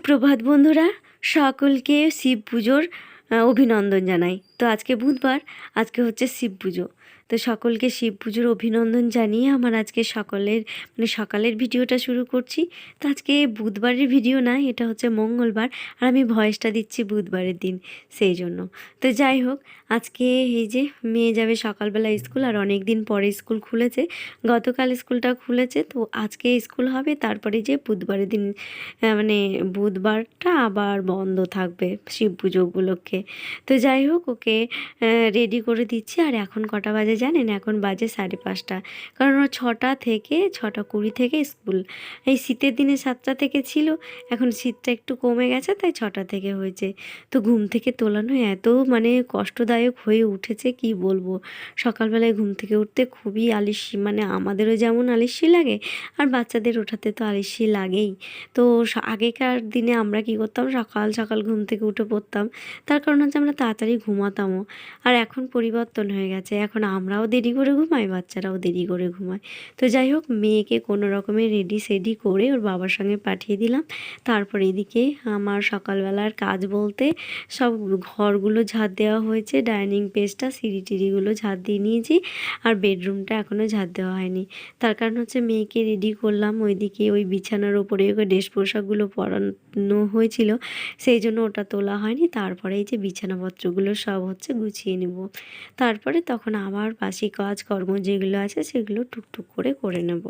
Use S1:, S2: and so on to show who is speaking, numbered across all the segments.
S1: সুপ্রভাত বন্ধুরা সকলকে শিব পুজোর অভিনন্দন জানাই। তো আজকে বুধবার আজকে হচ্ছে শিব পুজো। তো সকলকে শিব পুজোর অভিনন্দন জানিয়ে আমার আজকে সকলের মানে সকালের ভিডিওটা শুরু করছি। তো আজকে বুধবারের ভিডিও না, এটা হচ্ছে মঙ্গলবার, আর আমি ভয়েসটা দিচ্ছি বুধবারের দিন, সেই জন্য। তো যাই হোক, আজকে এই যে মেয়ে যাবে সকালবেলা স্কুল, আর অনেক দিন পরে স্কুল খুলেছে, গতকাল স্কুলটা খুলেছে, তো আজকে স্কুল হবে, তারপরে যে বুধবারের দিন মানে বুধবারটা আবার বন্ধ থাকবে শিব পুজো উপলক্ষে তো যাই হোক, ওকে রেডি করে দিচ্ছি, আর এখন কটা বাজে জানেন এখন বাজে সাড়ে পাঁচটা। কারণ ও ছটা থেকে, ছটা কুড়ি থেকে স্কুল। এই শীতের দিনে সাতটা থেকে ছিল, এখন শীতটা একটু কমে গেছে, তাই ছটা থেকে হয়েছে। তো ঘুম থেকে তোলানো এত মানে কষ্টদায়ক হয়ে উঠেছে, কি বলব? সকালবেলায় ঘুম থেকে উঠতে খুবই আলিস্যি মানে আমাদেরও যেমন আলিস্যি লাগে, আর বাচ্চাদের ওঠাতে তো আলিস্যি লাগেই। তো আগেকার দিনে আমরা কি করতাম? সকাল সকাল ঘুম থেকে উঠে পড়তাম। তার কারণ হচ্ছে আমরা তাড়াতাড়ি ঘুমাতামও। আর এখন পরিবর্তন হয়ে গেছে, এখন আমরাও দেরি করে ঘুমাই বাচ্চারাও দেরি করে ঘুমায়। তো যাই হোক, মেয়েকে কোনো রকমের রেডি সেডি করে ওর বাবার সঙ্গে পাঠিয়ে দিলাম। তারপর এদিকে আমার সকালবেলার কাজ বলতে সব ঘরগুলো ঝাড় দেওয়া হয়েছে, ডাইনিং পেজটা সিঁড়ি টিড়িগুলো ঝাড় দিয়ে নিয়েছি আর বেডরুমটা এখনও ঝাড় দেওয়া হয়নি। তার কারণ হচ্ছে মেয়েকে রেডি করলাম ওইদিকে ওই বিছানার ওপরে ড্রেস পোশাকগুলো পরানো হয়েছিল, সেই জন্য ওটা তোলা হয়নি। তারপরে এই যে বিছানাপত্রগুলো সব হচ্ছে গুছিয়ে নেব। তারপরে তখন আবার বাসি কাজকর্ম যেগুলো আছে সেগুলো টুকটুক করে করে নেব।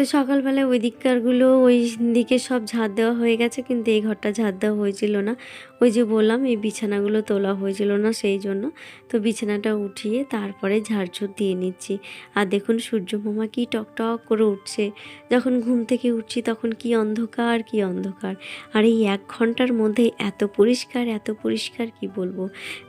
S1: তো সকালবেলায় ওই দিককারগুলো ওই দিকে সব ঝাড় দেওয়া হয়ে গেছে, কিন্তু এই ঘরটা ঝাড় দেওয়া হয়েছিল না। ওই যে বললাম, এই বিছানাগুলো তোলা হয়েছিল না সেই জন্য। তো বিছানাটা উঠিয়ে তারপরে ঝাড়ঝুড় দিয়ে নিচ্ছি। আর দেখুন সূর্য মামা কি টকটক করে উঠছে। যখন ঘুম থেকে উঠছি তখন কি অন্ধকার কি অন্ধকার। আর এই এক ঘণ্টার মধ্যে এত পরিষ্কার এত পরিষ্কার কি বলব?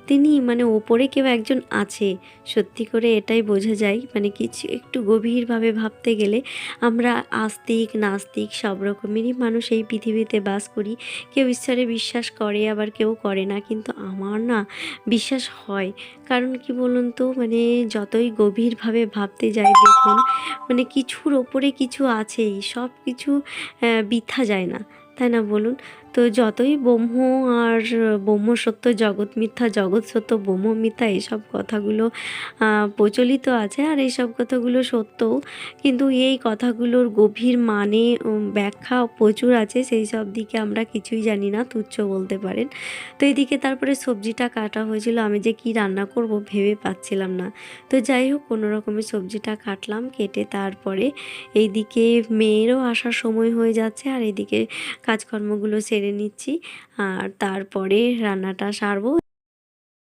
S1: তিনি মানে ওপরে কেউ একজন আছে। সত্যি করে এটাই বোঝা যায়। মানে কিছু একটু গভীরভাবে ভাবতে গেলে আমরা আস্তিক, নাস্তিক সব রকমেরই মানুষ এই পৃথিবীতে বাস করি। কেউ ঈশ্বরে বিশ্বাস করে, আবার কেউ করে না। কিন্তু আমার না বিশ্বাস হয়। কারণ কি বলুন তো মানে যতই গভীরভাবে ভাবতে যাই, দেখুন মানে কিছুর ওপরে কিছু আছেই সব কিছু বৃথা যায় না। তাই না বলুন? তো যতই ব্রহ্ম আর ব্রহ্ম সত্য, জগৎ মিথ্যা, জগৎ সত্য, ব্রহ্ম মিথ্যা এইসব কথাগুলো প্রচলিত আছে আর এইসব কথাগুলো সত্যও। কিন্তু এই কথাগুলোর গভীর মানে ব্যাখ্যা প্রচুর আছে, সেই সব দিকে আমরা কিছুই জানি না, তুচ্ছ বলতে পারেন। তো এদিকে তারপরে সবজিটা কাটা হয়েছিল, আমি যে কি রান্না করব ভেবে পাচ্ছিলাম না। তো যাই হোক, কোনো রকমের সবজিটা কাটলাম, কেটে তারপরে এইদিকে মেয়েরও আসার সময় হয়ে যাচ্ছে আর এদিকে কাজকর্মগুলো সেরে নিচ্ছি, আর তারপরে রান্নাটা সারবো।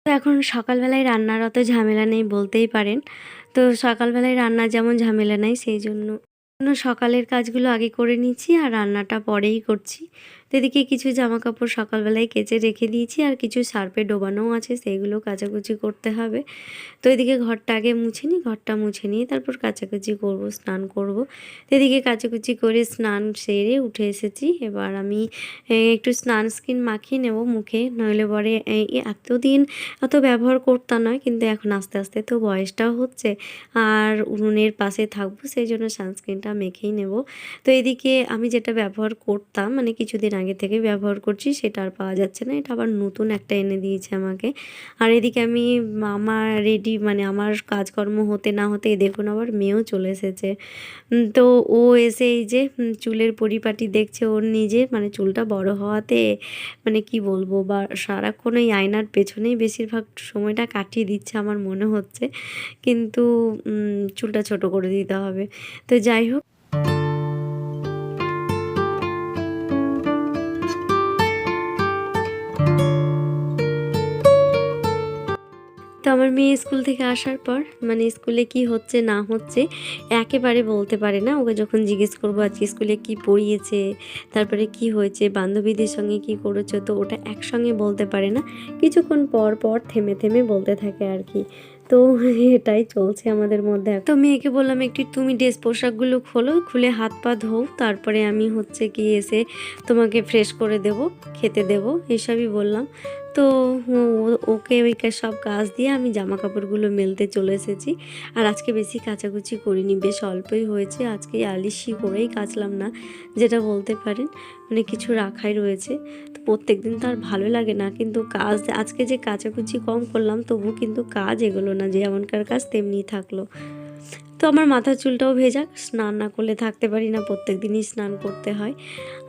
S1: এখন সকালবেলায় রান্নার অত ঝামেলা নেই বলতেই পারেন। তো সকালবেলায় রান্না যেমন ঝামেলা নেই, সেই জন্য সকালের কাজগুলো আগে করে নিচ্ছি আর রান্নাটা পরেই করছি। তো এদিকে কিছু জামা কাপড় সকালবেলায় কেচে রেখে দিয়েছি আর কিছু সার্পে ডোবানোও আছে সেইগুলো কাচাকুচি করতে হবে। তো এদিকে ঘরটা আগে মুছে নিই, ঘরটা মুছে নিয়ে তারপর কাচাকুচি করব, স্নান করব। তো এদিকে কাচাকুচি করে স্নান সেরে উঠে এসেছি। এবার আমি একটু স্নান স্কিন মাখিয়ে নেব মুখে, নইলে পরে এতদিন অত ব্যবহার করতাম নয়, কিন্তু এখন আস্তে আস্তে তো বয়সটাও হচ্ছে আর উনুনের পাশে থাকব, সেই জন্য সানস্ক্রিনটা মেখেই নেব। তো এদিকে আমি যেটা ব্যবহার করতাম মানে কিছুদিন আগে থেকে ব্যবহার করছি, সেটা আর পাওয়া যাচ্ছে না। এটা আবার নতুন একটা এনে দিয়েছে আমাকে। আর এদিকে আমি আমার রেডি মানে আমার কাজকর্ম হতে না হতে দেখুন আবার মেয়েও চলে এসেছে। তো ও এসে এই যে চুলের পরিপাটি দেখছে ওর নিজের মানে চুলটা বড় হওয়াতে মানে কি বলব, বা সারাক্ষণ ওই আয়নার পেছনেই বেশিরভাগ সময়টা কাটিয়ে দিচ্ছে আমার মনে হচ্ছে। কিন্তু চুলটা ছোট করে দিতে হবে। তো যাই হোক মেয়ে স্কুল থেকে আসার পর মানে স্কুলে কি হচ্ছে, না হচ্ছে, একেবারে বলতে পারে না। ওকে যখন জিজ্ঞেস করব, আজকে স্কুলে কি পড়িয়েছে, তারপরে কি হয়েছে, বান্ধবীদের সঙ্গে কি করেছ, তো ওটা একসঙ্গে বলতে পারে না। কিছুক্ষণ পর পর থেমে থেমে বলতে থাকে আর কি। তো এটাই চলছে আমাদের মধ্যে। তো মেয়েকে বললাম, একটু তুমি ড্রেস পোশাকগুলো খোলো, খুলে হাত পা ধোও, তারপরে আমি হচ্ছে কি এসে তোমাকে ফ্রেশ করে দেব, খেতে দেব। এসবই বললাম। তো ওকে ওই কা- সব কাজ দিয়ে আমি জামা কাপড়গুলো মেলতে চলে এসেছি। আর আজকে বেশি কাচাকুচি করিনি, বেশ অল্পই হয়েছে। আজকে আলিশি করেই কাচলাম না, যেটা বলতে পারেন। মানে কিছু রাখাই রয়েছে। তো প্রত্যেক দিন তো আর ভালো লাগে না, কিন্তু কাজ, আজকে যে কাচাকুচি কম করলাম, তবু কিন্তু কাজ এগুলো না, যেমনকার কাজ তেমনি থাকল। তো আমার মাথার চুলটাও ভেজা। স্নান না করলে থাকতে পারি না প্রত্যেক দিনই স্নান করতে হয়।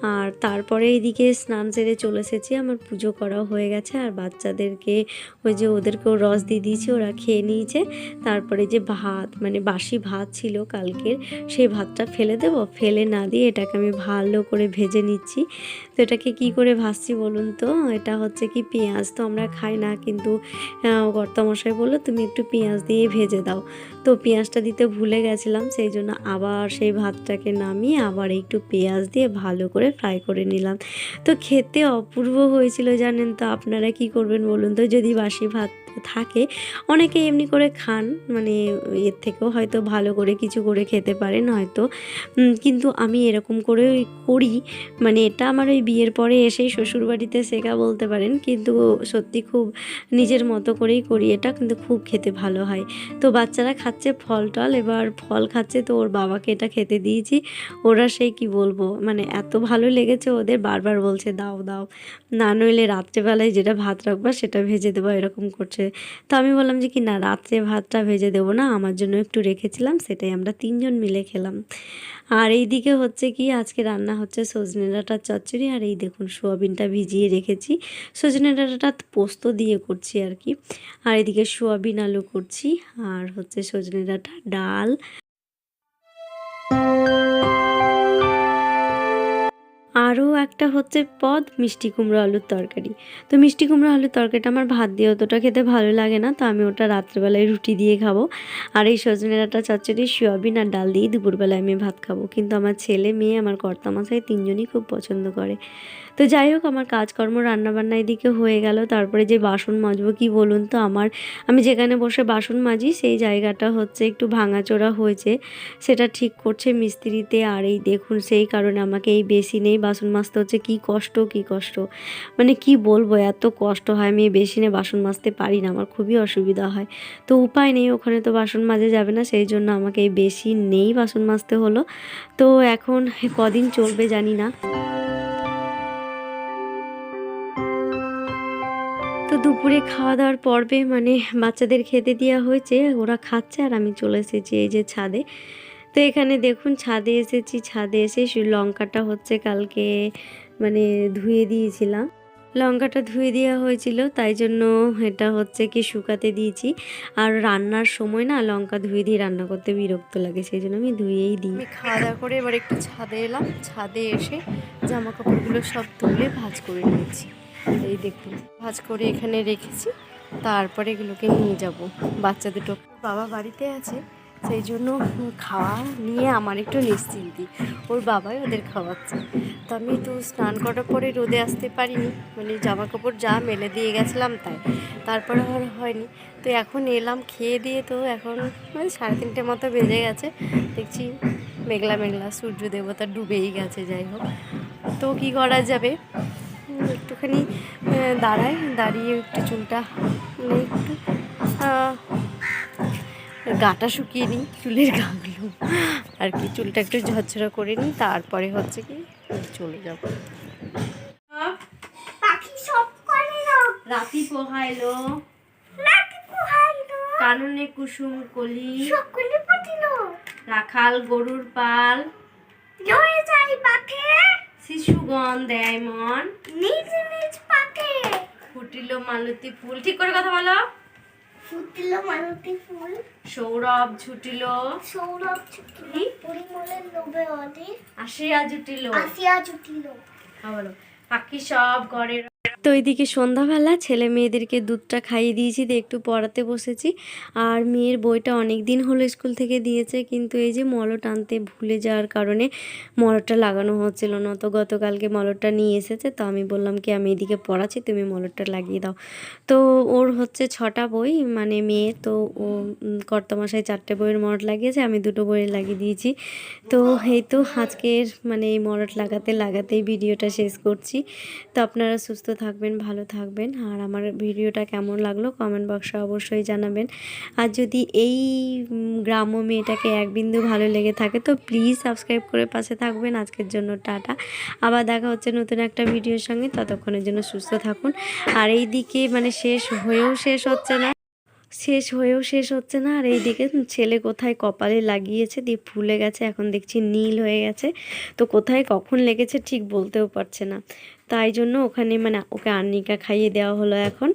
S1: আর তারপরে এইদিকে স্নান সেরে চলে এসেছি আমার পুজো করাও হয়ে গেছে। আর বাচ্চাদেরকে ওই যে ওদেরকেও রস দিয়ে দিয়েছি ওরা খেয়ে নিয়েছে। তারপরে যে ভাত মানে বাসি ভাত ছিল কালকের সেই ভাতটা ফেলে দেবো। ফেলে না দিয়ে এটাকে আমি ভালো করে ভেজে নিচ্ছি। তো এটাকে কি করে ভাজছি বলুন তো? এটা হচ্ছে কি পেঁয়াজ তো আমরা খাই না কিন্তু আহ, কর্তামশাই বলল তুমি একটু পেঁয়াজ দিয়ে ভেজে দাও। তো পেঁয়াজটা দিতে ভুলে গেছিলাম, সেই জন্য আবার সেই ভাতটাকে নামিয়ে আবার একটু পেঁয়াজ দিয়ে ভালো করে ফ্রাই করে নিলাম। তো খেতে অপূর্ব হয়েছিল জানেন তো, আপনারা কি করবেন বলুন তো? যদি বাসি ভাত থাকে। অনেকে এমনি করে খান মানে এর থেকেও হয়তো ভালো করে কিছু করে খেতে পারেন হয়তো। কিন্তু আমি এরকম করে করি। মানে এটা আমার ওই বিয়ের পরে এসেই শ্বশুরবাড়িতে শেখা বলতে পারেন। কিন্তু সত্যি খুব নিজের মতো করেই করি এটা, কিন্তু খুব খেতে ভালো হয়। তো বাচ্চারা খাচ্ছে ফল টল, এবার ফল খাচ্ছে তো ওর বাবাকে এটা খেতে দিয়েছি। ওরা সেই কি বলব মানে এত ভালো লেগেছে ওদের, বারবার বলছে, দাও দাও। না নইলে রাত্রেবেলায় যেটা ভাত রাখবা সেটা ভেজে দেবো, এরকম করছে তো আমি বললাম যে, কি না, রাত্রে ভাতটা ভেজে দেবো না, আমার জন্য একটু রেখেছিলাম, সেটাই আমরা তিনজন মিলে খেলাম। আর এই দিকে হচ্ছে কি, আজকে রান্না হচ্ছে সজনে ডাঁটার চচ্চড়ি, আর এই দেখুন সোয়াবিনটা ভিজিয়ে রেখেছি। সজনে ডাঁটাটা পোস্ত দিয়ে করছি আর কি। আর এদিকে সোয়াবিন আলু করছি, আর হচ্ছে সজনে ডাঁটা ডাল। আরও একটা হচ্ছে পদ, মিষ্টি কুমড়ো আলুর তরকারি। তো মিষ্টি কুমড়ো আলুর তরকারিটা আমার ভাত দিয়ে অতটা খেতে ভালো লাগে না, তো আমি ওটা রাত্রেবেলায় রুটি দিয়ে খাব। আর এই সজনে ডাঁটা চচ্চড়ি, সোয়াবিন আর ডাল দিয়ে দুপুরবেলায় আমি ভাত খাব। কিন্তু আমার ছেলে, মেয়ে, আমার কর্তামাশাই তিনজনই খুব পছন্দ করে। তো যাই হোক, আমার কাজকর্ম, রান্নাবান্না এদিকে হয়ে গেল। তারপরে যে বাসন মাজবো, কি বলুন তো আমার? আমি যেখানে বসে বাসন মাজি, সেই জায়গাটা হচ্ছে একটু ভাঙাচোরা হয়েছে। সেটা ঠিক করছে মিস্ত্রিতে। আর এই দেখুন, সেই কারণে আমাকে এই বেসিনেই বাসন মাজতে হচ্ছে। কি কষ্ট কি কষ্ট? মানে কি বলব, এত কষ্ট হয়। আমি বেসিনে বাসন মাজতে পারি না, আমার খুবই অসুবিধা হয়। তো উপায় নেই, ওখানে তো বাসন মাজে যাবে না। সেই জন্য আমাকে এই বেসিন নেই বাসন মাজতে হলো। তো এখন কদিন চলবে জানি না। দুপুরে খাওয়া দাওয়ার পর্বে মানে বাচ্চাদের খেতে দেওয়া হয়েছে, ওরা খাচ্ছে আর আমি চলে এসেছি এই যে ছাদে। তো এখানে দেখুন ছাদে এসেছি, ছাদে এসে লঙ্কাটা হচ্ছে কালকে মানে ধুয়ে দিয়েছিলাম। লঙ্কাটা ধুয়ে দেওয়া হয়েছিল, তাই জন্য এটা হচ্ছে কি শুকাতে দিয়েছি। আর রান্নার সময় না লঙ্কা ধুয়ে দিয়ে রান্না করতে বিরক্ত লাগে, সেই জন্য আমি ধুয়েই দিই।
S2: খাওয়া দাওয়া করে এবার একটু ছাদে এলাম, ছাদে এসে জামা কাপড়গুলো সব তুলে ভাজ করে নিয়েছি। এই দেখুন, ভাঁজ করে এখানে রেখেছি, তারপরে এগুলোকে নিয়ে যাব বাচ্চা দুটো বাবা বাড়িতে আছে, সেই জন্য খাওয়া নিয়ে আমার একটু নিশ্চিন্তি। ওর বাবাই ওদের খাওয়াচ্ছে। তো আমি তো স্নান করার পরে রোদে আসতে পারিনি মানে জামা কাপড় যা মেলে দিয়ে গেছিলাম তাই। তারপরে আর হয়নি। তো এখন এলাম, খেয়ে দিয়ে তো এখন মানে সাড়ে তিনটে মতো বেজে গেছে। দেখছি মেঘলা মেঘলা, সূর্য দেবতা ডুবেই গেছে, যাই হোক। তো কি করা যাবে? একটুখানি দাঁড়াই দাঁড়িয়ে একটু চুলটা মানে একটু গাটা শুকিয়ে নিই চুলের গাগুলো। আর কি চুলটা একটু ঝরঝরা করে নিই তারপরে হচ্ছে কি চলে যাব।
S1: রাতি পোহাইলো। কাননে কুসুম কলি। রাখাল গরুর পাল।
S3: পাথে
S1: দেয় মন।
S3: নিজ নিজ পাকে।
S1: ফুটিল মালতী ফুল। ঠিক করে কথা বলো।
S3: ফুটিল মালতী ফুল।
S1: সৌরভ ছুটিলো।
S3: সৌরভ ছুটিল। পরিমলের লোভে অধীর।
S1: আসিয়া জুটিল।
S3: আসিয়া জুটিল।
S1: হ্যাঁ বলো। পাখি সব ঘরে তো ওইদিকে সন্ধ্যাবেলা ছেলে মেয়েদেরকে দুধটা খাইয়ে দিয়েছি দিয়ে একটু পড়াতে বসেছি। আর মেয়ের বইটা অনেক দিন হলো স্কুল থেকে দিয়েছে কিন্তু এই যে মলট আনতে ভুলে যাওয়ার কারণে মলটটা লাগানো হচ্ছিল না। তো গতকালকে মলটটা নিয়ে এসেছে তো আমি বললাম কি আমি এদিকে পড়াচ্ছি তুমি মলটটা লাগিয়ে দাও। তো ওর হচ্ছে ছটা বই মানে মেয়ে তো ও উম, কর্তামশাই চারটে বইয়ের মলট লাগিয়েছে আমি দুটো বইয়ের লাগিয়ে দিয়েছি। তো এই তো আজকের মানে এই মলট লাগাতে লাগাতেই ভিডিওটা শেষ করছি। তো আপনারা সুস্থ থাকবেন, ভালো থাকবেন। আর আমার ভিডিওটা কেমন লাগল কমেন্ট বক্সে অবশ্যই জানাবেন। আর যদি এই গ্রাম্য মেয়েটাকে এক বিন্দু ভালো লেগে থাকে তো প্লিজ সাবস্ক্রাইব করে পাশে থাকবেন। আজকের জন্য টাটা। আবার দেখা হচ্ছে নতুন একটা ভিডিওর সঙ্গে। ততক্ষণের জন্য সুস্থ থাকুন। আর এই দিকে মানে শেষ হয়েও শেষ হচ্ছে না। শেষ হয়েও শেষ হচ্ছে না। আর এইদিকে ছেলে কোথায় কপালে লাগিয়েছে? দিয়ে ফুলে গেছে। এখন দেখছি নীল হয়ে গেছে। তো কোথায় কখন লেগেছে ঠিক বলতেও পারছে না। তাই জন্য ওখানে মানে ওকে আর্নিকা খাইয়ে দেওয়া হলো এখন।